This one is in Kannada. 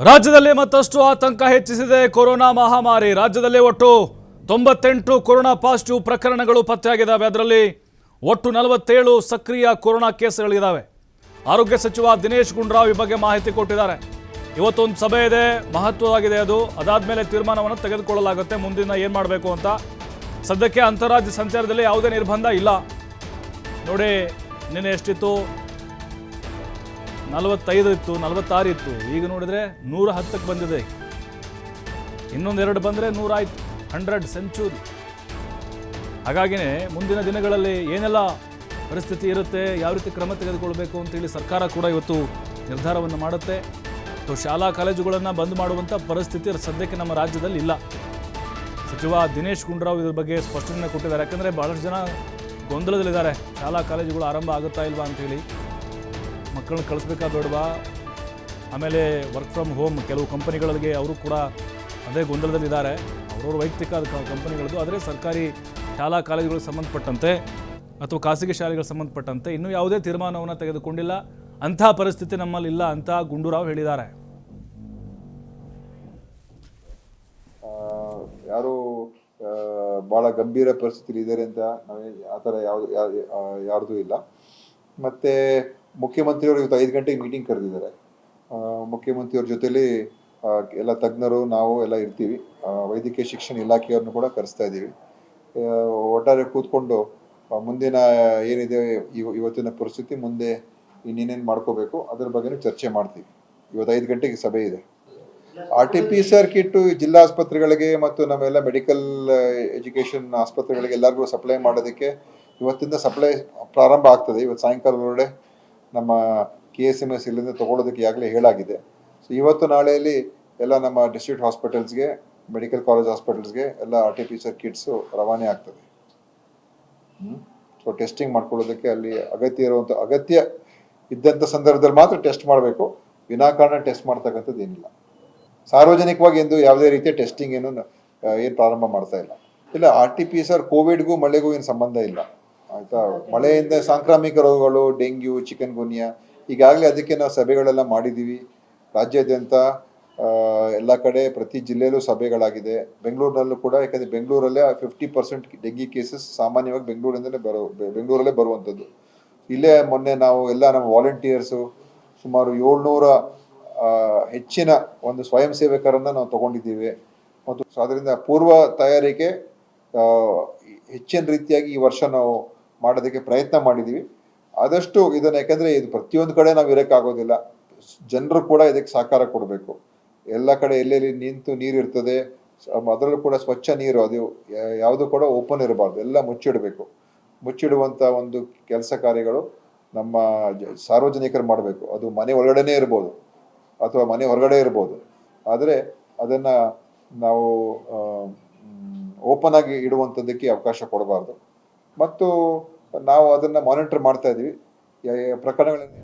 ರಾಜ್ಯದಲ್ಲಿ ಮತ್ತಷ್ಟು ಆತಂಕ ಹೆಚ್ಚಿಸಿದೆ ಕೊರೋನಾ ಮಹಾಮಾರಿ. ರಾಜ್ಯದಲ್ಲಿ ಒಟ್ಟು ತೊಂಬತ್ತೆಂಟು ಕೊರೋನಾ ಪಾಸಿಟಿವ್ ಪ್ರಕರಣಗಳು ಪತ್ತೆಯಾಗಿದ್ದಾವೆ. ಅದರಲ್ಲಿ ಒಟ್ಟು ನಲವತ್ತೇಳು ಸಕ್ರಿಯ ಕೊರೋನಾ ಕೇಸ್ಗಳಿದ್ದಾವೆ. ಆರೋಗ್ಯ ಸಚಿವ ದಿನೇಶ್ ಗುಂಡ್ರಾವ್ ಈ ಬಗ್ಗೆ ಮಾಹಿತಿ ಕೊಟ್ಟಿದ್ದಾರೆ. ಇವತ್ತೊಂದು ಸಭೆ ಇದೆ. ಮಹತ್ವವಾಗಿದೆ ಅದು. ಅದಾದ ಮೇಲೆ ತೀರ್ಮಾನವನ್ನು ತೆಗೆದುಕೊಳ್ಳಲಾಗುತ್ತೆ. ಮುಂದಿನ ಏನು ಮಾಡಬೇಕು ಅಂತ. ಸದ್ಯಕ್ಕೆ ಅಂತಾರಾಜ್ಯ ಸಂಚಾರದಲ್ಲಿ ಯಾವುದೇ ನಿರ್ಬಂಧ ಇಲ್ಲ. ನೋಡಿ, ನಿನ್ನೆ ಎಷ್ಟಿತ್ತು? ನಲವತ್ತೈದು ಇತ್ತು, ನಲವತ್ತಾರು ಇತ್ತು. ಈಗ ನೋಡಿದ್ರೆ ನೂರ ಹತ್ತಕ್ಕೆ ಬಂದಿದೆ. ಇನ್ನೊಂದೆರಡು ಬಂದರೆ ನೂರಾಯ್ತು ಹಂಡ್ರೆಡ್ ಸೆಂಚುರಿ. ಹಾಗಾಗಿನೇ ಮುಂದಿನ ದಿನಗಳಲ್ಲಿ ಏನೆಲ್ಲ ಪರಿಸ್ಥಿತಿ ಇರುತ್ತೆ, ಯಾವ ರೀತಿ ಕ್ರಮ ತೆಗೆದುಕೊಳ್ಬೇಕು ಅಂತೇಳಿ ಸರ್ಕಾರ ಕೂಡ ಇವತ್ತು ನಿರ್ಧಾರವನ್ನು ಮಾಡುತ್ತೆ. ಮತ್ತು ಶಾಲಾ ಕಾಲೇಜುಗಳನ್ನು ಬಂದ್ ಮಾಡುವಂಥ ಪರಿಸ್ಥಿತಿ ಸದ್ಯಕ್ಕೆ ನಮ್ಮ ರಾಜ್ಯದಲ್ಲಿ ಇಲ್ಲ. ಸಚಿವ ದಿನೇಶ್ ಗುಂಡೂರಾವ್ ಇದ್ರ ಬಗ್ಗೆ ಸ್ಪಷ್ಟನೆ ಕೊಟ್ಟಿದ್ದಾರೆ. ಯಾಕಂದರೆ ಭಾಳಷ್ಟು ಜನ ಗೊಂದಲದಲ್ಲಿದ್ದಾರೆ. ಶಾಲಾ ಕಾಲೇಜುಗಳು ಆರಂಭ ಆಗುತ್ತಾ ಇಲ್ವಾ ಅಂತೇಳಿ ಮಕ್ಕಳನ್ನ ಕಳಿಸ್ಬೇಕಾ ಬೇಡವಾ? ಆಮೇಲೆ ವರ್ಕ್ ಫ್ರಮ್ ಹೋಮ್ ಕೆಲವು ಕಂಪನಿಗಳಿಗೆ ಅವರು ಕೂಡ ಅದೇ ಗೊಂದಲದಲ್ಲಿದ್ದಾರೆ. ಅವ್ರವ್ರ ವೈಯಕ್ತಿಕ ಕಂಪನಿಗಳದ್ದು, ಆದರೆ ಸರ್ಕಾರಿ ಶಾಲಾ ಕಾಲೇಜುಗಳಿಗೆ ಸಂಬಂಧಪಟ್ಟಂತೆ ಅಥವಾ ಖಾಸಗಿ ಶಾಲೆಗಳಿಗೆ ಸಂಬಂಧಪಟ್ಟಂತೆ ಇನ್ನೂ ಯಾವುದೇ ತೀರ್ಮಾನವನ್ನು ತೆಗೆದುಕೊಂಡಿಲ್ಲ. ಅಂಥ ಪರಿಸ್ಥಿತಿ ನಮ್ಮಲ್ಲಿ ಇಲ್ಲ ಅಂತ ಗುಂಡೂರಾವ್ ಹೇಳಿದ್ದಾರೆ. ಯಾರು ಬಹಳ ಗಂಭೀರ ಪರಿಸ್ಥಿತಿ ಇದ್ದಾರೆ ಅಂತ ಆ ಥರ ಯಾವ್ದು ಯಾರ್ದು ಇಲ್ಲ. ಮತ್ತೆ ಮುಖ್ಯಮಂತ್ರಿಯವರು ಇವತ್ತು ಐದು ಗಂಟೆಗೆ ಮೀಟಿಂಗ್ ಕರೆದಿದ್ದಾರೆ. ಮುಖ್ಯಮಂತ್ರಿಯವ್ರ ಜೊತೆಲಿ ಎಲ್ಲ ತಜ್ಞರು, ನಾವು ಎಲ್ಲ ಇರ್ತೀವಿ. ವೈದ್ಯಕೀಯ ಶಿಕ್ಷಣ ಇಲಾಖೆಯವ್ರನ್ನು ಕೂಡ ಕರೆಸ್ತಾ ಇದ್ದೀವಿ. ಒಟ್ಟಾರೆ ಕೂತ್ಕೊಂಡು ಮುಂದಿನ ಏನಿದೆ, ಇವ, ಇವತ್ತಿನ ಪರಿಸ್ಥಿತಿ, ಮುಂದೆ ಇನ್ನೇನೇನು ಮಾಡ್ಕೋಬೇಕು, ಅದ್ರ ಬಗ್ಗೆನೂ ಚರ್ಚೆ ಮಾಡ್ತೀವಿ. ಇವತ್ತು ಐದು ಗಂಟೆಗೆ ಸಭೆ ಇದೆ. R T P C kit ಜಿಲ್ಲಾ ಆಸ್ಪತ್ರೆಗಳಿಗೆ ಮತ್ತು ನಮ್ಮೆಲ್ಲ ಮೆಡಿಕಲ್ ಎಜುಕೇಷನ್ ಆಸ್ಪತ್ರೆಗಳಿಗೆ ಎಲ್ಲರಿಗೂ ಸಪ್ಲೈ ಮಾಡೋದಕ್ಕೆ ಇವತ್ತಿಂದ ಸಪ್ಲೈ ಪ್ರಾರಂಭ ಆಗ್ತದೆ. ಇವತ್ತು ಸಾಯಂಕಾಲದೊಳಗೆ ನಮ್ಮ ಕೆ ಎಸ್ ಎಂ ಎಸ್ ಇಲ್ಲಿಂದ ತಗೊಳ್ಳೋದಕ್ಕೆ ಈಗಾಗಲೇ ಹೇಳಾಗಿದೆ. ಸೊ ಇವತ್ತು ನಾಳೆಯಲ್ಲಿ ಎಲ್ಲ ನಮ್ಮ ಡಿಸ್ಟ್ರಿಕ್ಟ್ ಹಾಸ್ಪಿಟಲ್ಸ್ಗೆ ಮೆಡಿಕಲ್ ಕಾಲೇಜ್ ಹಾಸ್ಪಿಟಲ್ಸ್ಗೆ ಎಲ್ಲ R T P C R kits ರವಾನೆ ಆಗ್ತದೆ. ಸೊ ಟೆಸ್ಟಿಂಗ್ ಮಾಡ್ಕೊಳ್ಳೋದಕ್ಕೆ ಅಲ್ಲಿ ಅಗತ್ಯ ಇರುವಂಥ ಅಗತ್ಯ ಇದ್ದಂಥ ಸಂದರ್ಭದಲ್ಲಿ ಮಾತ್ರ ಟೆಸ್ಟ್ ಮಾಡಬೇಕು. ವಿನಾಕಾರಣ ಟೆಸ್ಟ್ ಮಾಡ್ತಕ್ಕಂಥದ್ದು ಏನಿಲ್ಲ. ಸಾರ್ವಜನಿಕವಾಗಿ ಎಂದು ಯಾವುದೇ ರೀತಿಯ ಟೆಸ್ಟಿಂಗ್ ಏನು ಏನು ಪ್ರಾರಂಭ ಮಾಡ್ತಾ ಇಲ್ಲ. ಇಲ್ಲ R T P C R ಕೋವಿಡ್ಗೂ ಮಳೆಗೂ ಏನು ಸಂಬಂಧ ಇಲ್ಲ. ಆಯ್ತಾ? ಮಳೆಯಿಂದ ಸಾಂಕ್ರಾಮಿಕ ರೋಗಗಳು, ಡೆಂಗ್ಯೂ ಚಿಕನ್ ಗುನ್ಯಾ ಈಗಾಗಲೇ ಅದಕ್ಕೆ ನಾವು ಸಭೆಗಳೆಲ್ಲ ಮಾಡಿದ್ದೀವಿ. ರಾಜ್ಯಾದ್ಯಂತ ಎಲ್ಲ ಕಡೆ ಪ್ರತಿ ಜಿಲ್ಲೆಯಲ್ಲೂ ಸಭೆಗಳಾಗಿದೆ. ಬೆಂಗಳೂರಿನಲ್ಲೂ ಕೂಡ, ಯಾಕಂದರೆ ಬೆಂಗಳೂರಲ್ಲೇ ಫಿಫ್ಟಿ ಪರ್ಸೆಂಟ್ ಡೆಂಗಿ ಕೇಸಸ್ ಸಾಮಾನ್ಯವಾಗಿ ಬೆಂಗಳೂರಿಂದಲೇ ಬರೋ ಬೆಂಗಳೂರಲ್ಲೇ ಬರುವಂಥದ್ದು. ಇಲ್ಲೇ ಮೊನ್ನೆ ನಾವು ಎಲ್ಲ ನಮ್ಮ ವಾಲಂಟಿಯರ್ಸು ಸುಮಾರು ಏಳ್ನೂರ ಹೆಚ್ಚಿನ ಒಂದು ಸ್ವಯಂ ಸೇವಕರನ್ನು ನಾವು ತಗೊಂಡಿದ್ದೀವಿ. ಮತ್ತು ಅದರಿಂದ ಪೂರ್ವ ತಯಾರಿಕೆ ಹೆಚ್ಚಿನ ರೀತಿಯಾಗಿ ಈ ವರ್ಷ ನಾವು ಮಾಡೋದಕ್ಕೆ ಪ್ರಯತ್ನ ಮಾಡಿದ್ದೀವಿ ಆದಷ್ಟು ಇದನ್ನು ಯಾಕೆಂದರೆ ಇದು ಪ್ರತಿಯೊಂದು ಕಡೆ ನಾವು ಇರೋಕ್ಕಾಗೋದಿಲ್ಲ ಜನರು ಕೂಡ ಇದಕ್ಕೆ ಸಹಕಾರ ಕೊಡಬೇಕು. ಎಲ್ಲ ಕಡೆ ಎಲ್ಲೆಲ್ಲಿ ನಿಂತು ನೀರು ಇರ್ತದೆ ಅದರಲ್ಲೂ ಕೂಡ ಸ್ವಚ್ಛ ನೀರು ಅದು ಯಾವುದು ಕೂಡ ಓಪನ್ ಇರಬಾರ್ದು. ಎಲ್ಲ ಮುಚ್ಚಿಡಬೇಕು. ಮುಚ್ಚಿಡುವಂಥ ಒಂದು ಕೆಲಸ ಕಾರ್ಯಗಳು ನಮ್ಮ ಸಾರ್ವಜನಿಕರು ಮಾಡಬೇಕು. ಅದು ಮನೆ ಒಳಗಡೆನೇ ಇರ್ಬೋದು. ಅಥವಾ ಮನೆ ಹೊರಗಡೆ ಇರ್ಬೋದು. ಆದರೆ ಅದನ್ನು ನಾವು ಓಪನ್ ಆಗಿ ಇಡುವಂಥದ್ದಕ್ಕೆ ಅವಕಾಶ ಕೊಡಬಾರ್ದು. ಮತ್ತು ನಾವು ಅದನ್ನು ಮಾನಿಟರ್ ಮಾಡ್ತಾ ಇದ್ದೀವಿ ಪ್ರಕರಣಗಳಲ್ಲಿ